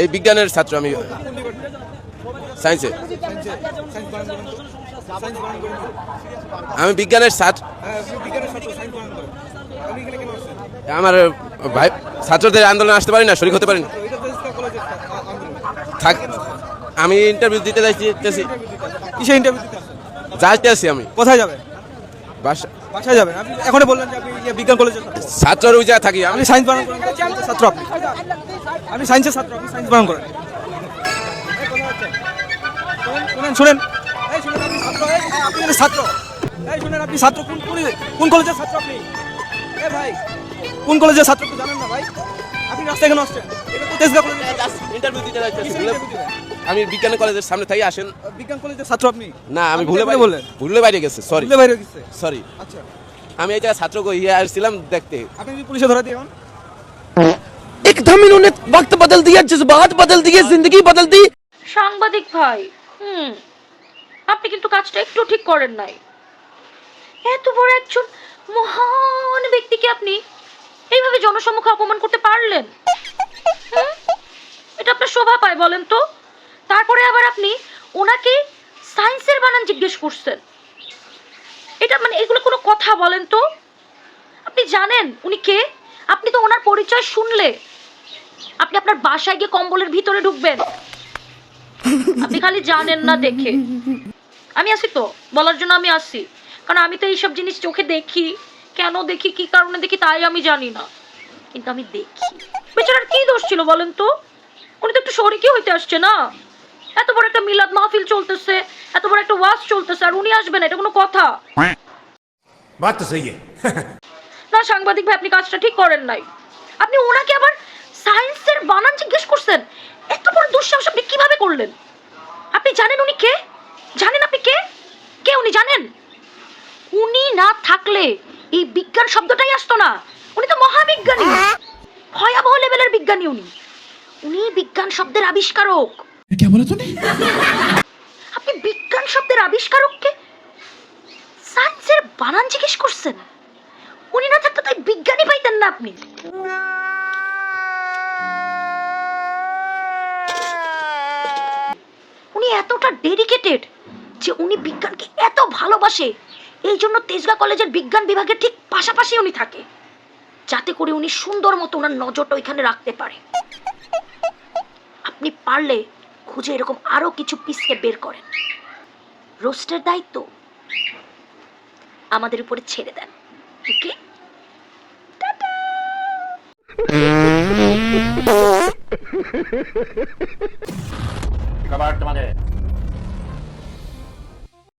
এই বিজ্ঞানের ছাত্র আমি। সায়েন্সে আমি বিজ্ঞানের ছাত্র। আমার ভাই ছাত্রদের আন্দোলন আসতে পারি না শরীর হতে পারি না। থাক আমি ইন্টারভিউ দিতে যাচ্ছি কিসে ইন্টারভিউ যাইতে আছি আমি। কোথায় যাবেন? বাসা বাসায় যাবেন। আপনি এখনই বললেন যে আপনি ইয়ে বিজ্ঞান কলেজে ছাত্র জায়গায় থাকি আপনি সায়েন্স পালন করেন। ছাত্র আপনি। আপনি সায়েন্সের ছাত্র আপনি সায়েন্স পালন করেন। শুনেন, শুনেন। এই শুনেন আপনি ছাত্র। আপনি ছাত্র এই শুনেন আপনি ছাত্র। কোন কোন কোন কলেজের ছাত্র আপনি? এ ভাই। কোন কলেজের ছাত্র একটু জানেন না ভাই আপনি রাস্তায় কেন আসছেন এটা তো তেজগাঁ কলেজের ইন্টারভিউ দিতে যাচ্ছি কিসের interview দিবেন? আমি বিজ্ঞান কলেজের সামনে থাকি আসেন বিজ্ঞান কলেজের ছাত্র আপনি না আমি আপনি ভুলে কেমনে বাইরে বললেন ভুলে বাইরে গেছে সরি ভুলে বাইরে গেছে সরি আচ্ছা আমি এই জায়গায় ছাত্র ইয়ে আসছিলাম দেখতে আপনি কি পুলিশে ধরা দিয়ে एकदम इन्होंने वक्त बदल दिया जज्बात बदल दिए जिंदगी बदल दी সাংবাদিক ভাই হুম আপনি কিন্তু কাজটা একটু ঠিক করেন নাই এত বড় একজন মহান ব্যক্তিকে আপনি এইভাবে জনসম্মুখে অপমান করতে পারলেন? এটা আপনার শোভা পায়, বলেন তো। তারপরে আবার আপনি ওনাকে সায়েন্সের বানান জিজ্ঞেস করছেন। এটা মানে এগুলো কোনো কথা, বলেন তো। আপনি জানেন উনি কে? আপনি তো ওনার পরিচয় শুনলে। আপনি আপনার বাসায় গিয়ে কম্বলের ভিতরে ঢুকবেন। আপনি খালি জানেন না দেখে। আমি আসি তো, বলার জন্য আমি আসি কারণ আমি তো এইসব জিনিস চোখে দেখি, কেন দেখি, কি কারণে দেখি, তাই আমি জানি না। কিন্তু আমি দেখি। বেচারার কি দোষ ছিল বলেন তো? উনি তো একটু শরিকই হইতে আসছে না। এত বড় একটা মিলাদ মাহফিল চলতেছে এত বড় একটা ওয়াজ চলতেছে আর উনি আসবেন এটা কোনো কথা। বাত তো না সাংবাদিক ভাই আপনি কাজটা ঠিক করেন নাই। আপনি ওনাকে আবার সায়েন্সের বানান জিজ্ঞেস করছেন? এত বড় দুঃসাহস আপনি কীভাবে করলেন? আপনি জানেন উনি কে? জানেন আপনি কে? কে উনি জানেন? উনি না থাকলে এই বিজ্ঞান শব্দটাই আসতো না। উনি তো মহাবিজ্ঞানী। হ্যাঁ? ভয়াবহ লেভেলের বিজ্ঞানী উনি। উনি বিজ্ঞান শব্দের আবিষ্কারক। কে বলে তুমি আপনি বিজ্ঞান শব্দের আবিষ্কারককে সায়েন্সের বানান জিজ্ঞেস করছেন? উনি না থাকতে তাই বিজ্ঞানী পাইতেন না আপনি। উনি এতটা ডেডিকেটেড যে উনি বিজ্ঞানকে এত ভালোবাসে এই জন্য তেজগা কলেজের বিজ্ঞান বিভাগের ঠিক পাশাপাশি উনি থাকে। যাতে করে উনি সুন্দর মতো ওনার নজরটা ওইখানে রাখতে পারে। আপনি পারলে খুঁজে এরকম আরও কিছু পিসকে বের করেন। রোস্টের দায়িত্ব আমাদের উপরে ছেড়ে দেন। ওকে? টাটা!